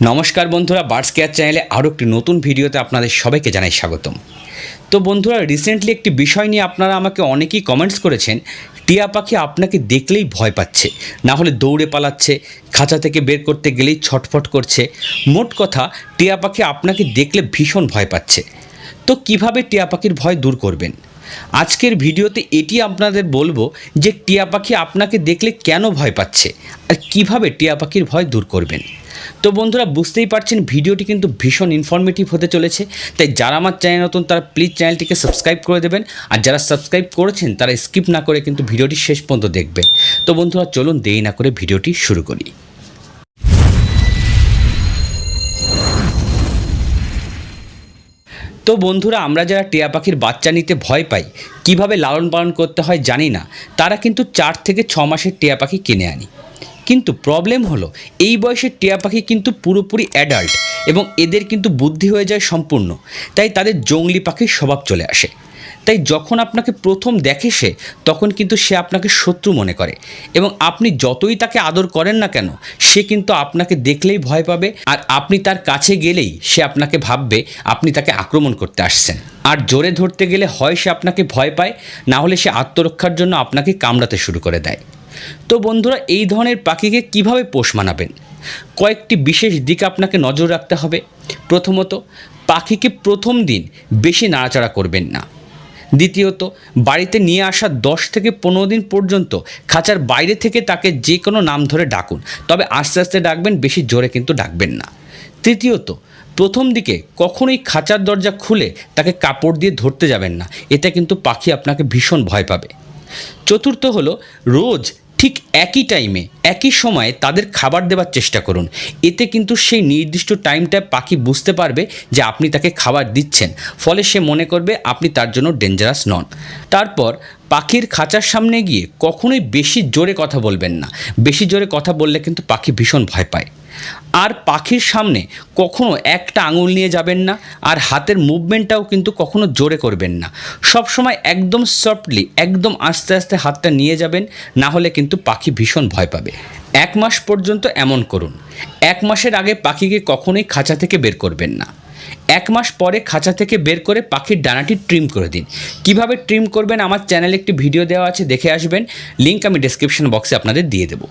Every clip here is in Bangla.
নমস্কার বন্ধুরা বার্ডস কেয়ার চ্যানেলে আরও একটি নতুন ভিডিওতে আপনাদের সবাইকে জানাই স্বাগতম। তো বন্ধুরা রিসেন্টলি একটি বিষয় নিয়ে আপনারা আমাকে অনেকেই কমেন্টস করেছেন, টিয়া পাখি আপনাকে দেখলেই ভয় পাচ্ছে, না হলে দৌড়ে পালাচ্ছে, খাঁচা থেকে বের করতে গেলেই ছটফট করছে। মোট কথা, টিয়া পাখি আপনাকে দেখলে ভীষণ ভয় পাচ্ছে। তো কীভাবে টিয়া পাখির ভয় দূর করবেন? আজকের ভিডিওতে এটি আপনাদের বলব যে টিয়া পাখি আপনাকে দেখলে কেন ভয় পাচ্ছে, আর কীভাবে টিয়া পাখির ভয় দূর করবেন? তো বন্ধুরা, বুঝতেই পারছেন, ভিডিওটি কিন্তু ভীষণ ইনফরমেটিভ হতে চলেছে। তাই যারা আমার চ্যানেল নতুন, তারা প্লিজ চ্যানেলটিকে সাবস্ক্রাইব করে দেবেন। আর যারা সাবস্ক্রাইব করেছেন, তারা স্কিপ না করে কিন্তু ভিডিওটি শেষ পর্যন্ত দেখবেন। তো বন্ধুরা, চলুন দেরি না করে ভিডিওটি শুরু করি। তো বন্ধুরা, আমরা যারা টিয়া পাখির বাচ্চা নিতে ভয় পাই, কীভাবে লালন পালন করতে হয় জানি না। তারা কিন্তু চার থেকে ছ মাসের টিয়া পাখি কিনে আনি। কিন্তু প্রবলেম হলো, এই বয়সের টিয়া পাখি কিন্তু পুরোপুরি অ্যাডাল্ট এবং এদের কিন্তু বুদ্ধি হয়ে যায় সম্পূর্ণ। তাই তাদের জঙ্গলি পাখির স্বভাব চলে আসে। তাই যখন আপনাকে প্রথম দেখে সে, তখন কিন্তু সে আপনাকে শত্রু মনে করে এবং আপনি যতই তাকে আদর করেন না কেন, সে কিন্তু আপনাকে দেখলেই ভয় পাবে আর আপনি তার কাছে গেলেই সে আপনাকে ভাববে আপনি তাকে আক্রমণ করতে আসছেন। আর জোরে ধরতে গেলে হয় সে আপনাকে ভয় পায়, না হলে সে আত্মরক্ষার জন্য আপনাকে কামড়াতে শুরু করে দেয়। তো বন্ধুরা, এই ধরনের পাখিকে কীভাবে পোষ মানাবেন? কয়েকটি বিশেষ দিক আপনাকে নজর রাখতে হবে। প্রথমত, পাখিকে প্রথম দিন বেশি নাড়াচাড়া করবেন না। দ্বিতীয়ত, বাড়িতে নিয়ে আসা দশ থেকে পনেরো দিন পর্যন্ত খাঁচার বাইরে থেকে তাকে যে কোনো নাম ধরে ডাকুন। তবে আস্তে আস্তে ডাকবেন, বেশি জোরে কিন্তু ডাকবেন না। তৃতীয়ত, প্রথম দিকে কখনোই খাঁচার দরজা খুলে তাকে কাপড় দিয়ে ধরতে যাবেন না। এতে কিন্তু পাখি আপনাকে ভীষণ ভয় পাবে। চতুর্থ হলো, রোজ ঠিক একই টাইমে একই সময়ে তাদের খাবার দেওয়ার চেষ্টা করুন। এতে কিন্তু সেই নির্দিষ্ট টাইমটা পাখি বুঝতে পারবে যে আপনি তাকে খাবার দিচ্ছেন। ফলে সে মনে করবে আপনি তার জন্য ডেঞ্জারাস নন। তারপর পাখির খাঁচার সামনে গিয়ে কখনোই বেশি জোরে কথা বলবেন না। বেশি জোরে কথা বললে কিন্তু পাখি ভীষণ ভয় পায়। আর পাখির সামনে কখনো একটা আঙুল নিয়ে যাবেন না, আর হাতের মুভমেন্টটাও কিন্তু কখনো জোরে করবেন না। সব সময় একদম সফটলি একদম আস্তে আস্তে হাতটা নিয়ে যাবেন, না হলে কিন্তু পাখি ভীষণ ভয় পাবে। এক মাস পর্যন্ত এমন করুন। এক মাসের আগে পাখিকে কখনোই খাঁচা থেকে বের করবেন না। এক মাস পরে খাঁচা থেকে বের করে পাখির ডানাটি ট্রিম করে দিন। কীভাবে ট্রিম করবেন আমার চ্যানেলে একটি ভিডিও দেওয়া আছে, দেখে আসবেন। লিঙ্ক আমি ডেসক্রিপশন বক্সে আপনাদের দিয়ে দেবো।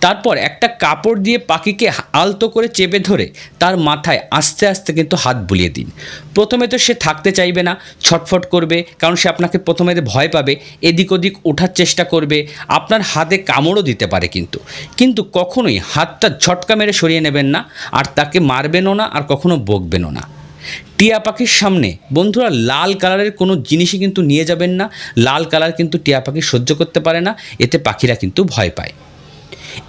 তারপর একটা কাপড় দিয়ে পাখিকে আলতো করে চেপে ধরে তার মাথায় আস্তে আস্তে কিন্তু হাত বুলিয়ে দিন। প্রথমে তো সে থাকতে চাইবে না, ছটফট করবে, কারণ সে আপনাকে প্রথমে ভয় পাবে, এদিক ওদিক ওঠার চেষ্টা করবে, আপনার হাতে কামড়ও দিতে পারে কিন্তু। কিন্তু কখনোই হাতটা ঝটকা মেরে সরিয়ে নেবেন না, আর তাকে মারবেনও না, আর কখনো বকবেনও না। টিয়া পাখির সামনে বন্ধুরা লাল কালারের কোনো জিনিসই কিন্তু নিয়ে যাবেন না, লাল কালার কিন্তু টিয়া পাখি সহ্য করতে পারে না, এতে পাখিরা কিন্তু ভয় পায়।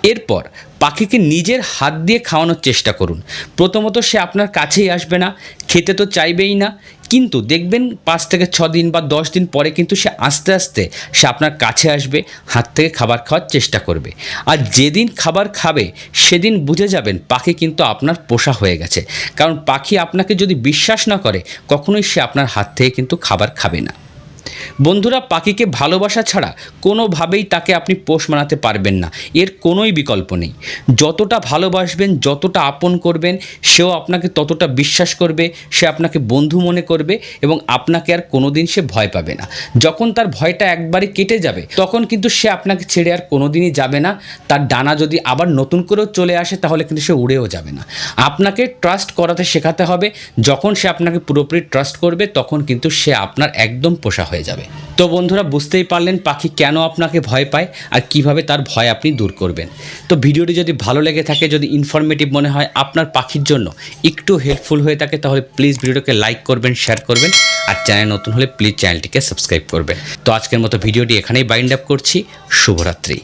এরপর পাখিকে নিজের হাত দিয়ে খাওয়ানোর চেষ্টা করুন। প্রথমত সে আপনার কাছেই আসবে না, খেতে তো চাইবেই না, কিন্তু দেখবেন পাঁচ থেকে ছ দিন বা দশ দিন পরে কিন্তু সে আস্তে আস্তে সে আপনার কাছে আসবে, হাত থেকে খাবার খাওয়ার চেষ্টা করবে। আর যেদিন খাবার খাবে, সেদিন বুঝে যাবেন পাখি কিন্তু আপনার পোষা হয়ে গেছে। কারণ পাখি আপনাকে যদি বিশ্বাস না করে, কখনোই সে আপনার হাত থেকে কিন্তু খাবার খাবে না। বন্ধুরা, পাখিকে ভালোবাসা ছাড়া কোনোভাবেই তাকে আপনি পোষ মানাতে পারবেন না। এর কোনোই বিকল্প নেই। যতটা ভালোবাসবেন, যতটা আপন করবেন, সেও আপনাকে ততটা বিশ্বাস করবে, সে আপনাকে বন্ধু মনে করবে এবং আপনাকে আর কোনোদিন সে ভয় পাবে না। যখন তার ভয়টা একবারে কেটে যাবে, তখন কিন্তু সে আপনাকে ছেড়ে আর কোনোদিনই যাবে না। তার ডানা যদি আবার নতুন করেও চলে আসে, তাহলে কিন্তু সে উড়েও যাবে না। আপনাকে ট্রাস্ট করাতে শেখাতে হবে। যখন সে আপনাকে পুরোপুরি ট্রাস্ট করবে, তখন কিন্তু সে আপনার একদম পোষা হয়ে যাবে। তো বন্ধুরা, বুঝতেই পারলেন পাখি কেন আপনাকে ভয় পায় আর কীভাবে তার ভয় আপনি দূর করবেন। তো ভিডিওটি যদি ভালো লেগে থাকে, যদি ইনফরমেটিভ মনে হয় আপনার পাখির জন্য একটু হেল্পফুল হয়ে থাকে, তাহলে প্লিজ ভিডিওটাকে লাইক করবেন শেয়ার করবেন আর চ্যানেল নতুন হলে প্লিজ চ্যানেলটিকে সাবস্ক্রাইব করবেন। তো আজকের মতো ভিডিওটি এখানেই বাইন্ড আপ করছি। শুভরাত্রি।